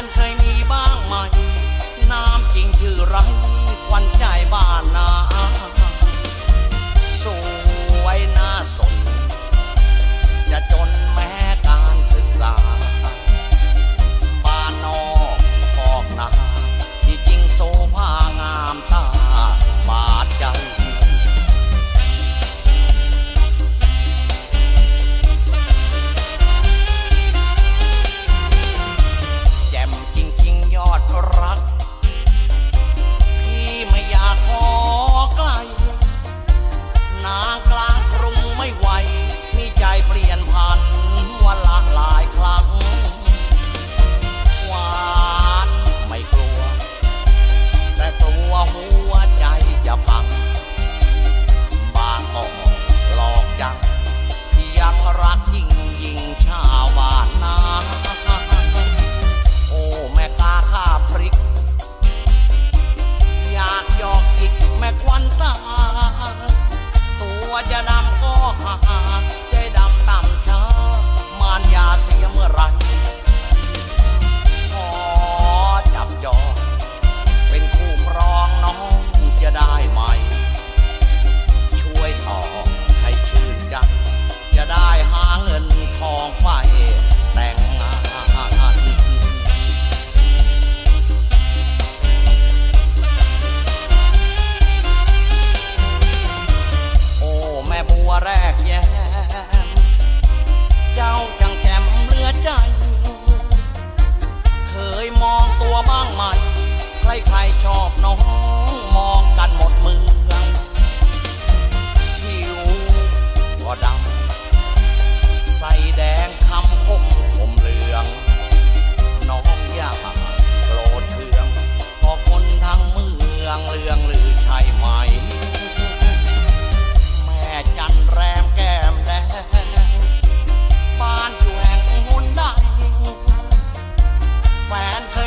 นเคยมีบ้างไหม น้ำจริงคือไรควันใจบ้านนา and